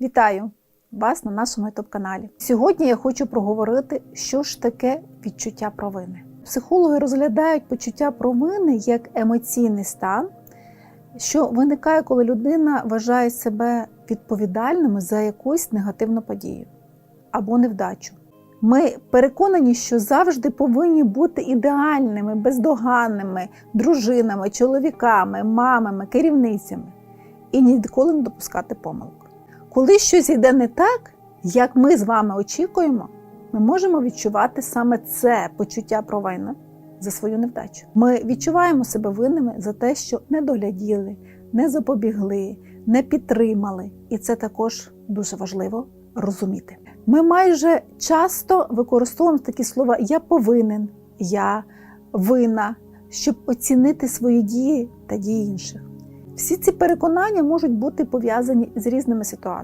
Вітаю вас на нашому youtube каналі. Сьогодні я хочу проговорити, що ж таке відчуття провини. Психологи розглядають почуття провини як емоційний стан, що виникає, коли людина вважає себе відповідальними за якусь негативну подію або невдачу. Ми переконані, що завжди повинні бути ідеальними, бездоганними дружинами, чоловіками, мамами, керівницями і ніколи не допускати помилок. Коли щось йде не так, як ми з вами очікуємо, ми можемо відчувати саме це почуття провини за свою невдачу. Ми відчуваємо себе винними за те, що не догляділи, не запобігли, не підтримали, і це також дуже важливо розуміти. Ми майже часто використовуємо такі слова Я повинен, я винна, щоб оцінити свої дії та дії інших. Всі ці переконання можуть бути пов'язані з різними ситуаціями.